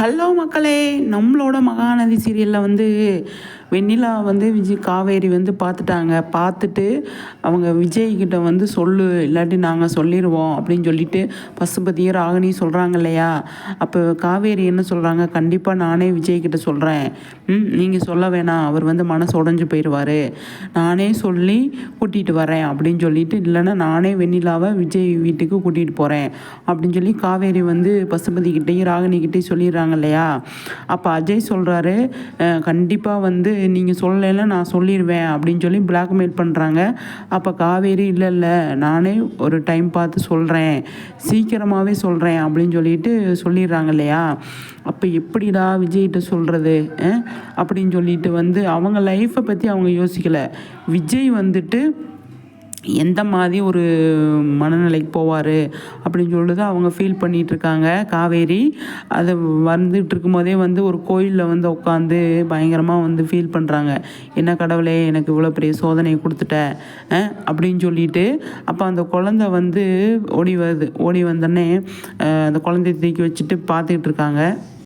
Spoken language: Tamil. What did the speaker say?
ஹலோ மக்களே நம்மளோட மகாநதி சீரியலில் வந்து வெண்ணிலா வந்து விஜய் காவேரி வந்து பார்த்துட்டாங்க பார்த்துட்டு அவங்க விஜய்கிட்ட வந்து சொல்லு இல்லாட்டி நாங்கள் சொல்லிடுவோம் அப்படின்னு சொல்லிட்டு பசுபதியும் ராகினி சொல்கிறாங்க இல்லையா? அப்போ காவேரி என்ன சொல்கிறாங்க கண்டிப்பாக நானே விஜய்கிட்ட சொல்கிறேன் ம் நீங்கள் சொல்ல வேணாம். அவர் வந்து மனசு உடஞ்சி போயிடுவார் நானே சொல்லி கூட்டிகிட்டு வரேன் அப்படின்னு சொல்லிட்டு இல்லைன்னா நானே வெண்ணிலாவை விஜய் வீட்டுக்கு கூட்டிகிட்டு போகிறேன் அப்படின்னு சொல்லி காவேரி வந்து பசுபதி கிட்டேயும் ராகினி கிட்டேயும் சொல்லிடுறாங்க இல்லையா? அப்போ அஜய் சொல்கிறாரு கண்டிப்பாக வந்து நீங்கள் சொல்லலைன்னா நான் சொல்லிடுவேன் அப்படின்னு சொல்லி பிளாக்மெயில் பண்ணுறாங்க அப்போ காவேரி இல்லை இல்லை நானே ஒரு டைம் பார்த்து சொல்கிறேன் சீக்கிரமாகவே சொல்கிறேன் அப்படின்னு சொல்லிட்டு சொல்லிடுறாங்க இல்லையா? அப்போ எப்படிடா விஜய்கிட்ட சொல்கிறது அப்படின்னு சொல்லிட்டு வந்து அவங்க லைஃப்பை பற்றி அவங்க யோசிக்கலை. விஜய் வந்துட்டு எந்த மாதிரி ஒரு மனநிலைக்கு போவார் அப்படின்னு சொல்லிட்டு அவங்க ஃபீல் பண்ணிகிட்ருக்காங்க காவேரி அது வந்துட்டு இருக்கும்போதே வந்து ஒரு கோயிலில் வந்து உட்காந்து பயங்கரமாக வந்து ஃபீல் பண்ணுறாங்க என்ன கடவுளே எனக்கு இவ்வளோ பெரிய சோதனையை கொடுத்துட்ட அப்படின்னு சொல்லிட்டு அப்போ அந்த குழந்த வந்து ஓடி வருது. ஓடி வந்தோடனே அந்த குழந்தைய தூக்கி வச்சுட்டு பார்த்துக்கிட்டு இருக்காங்க.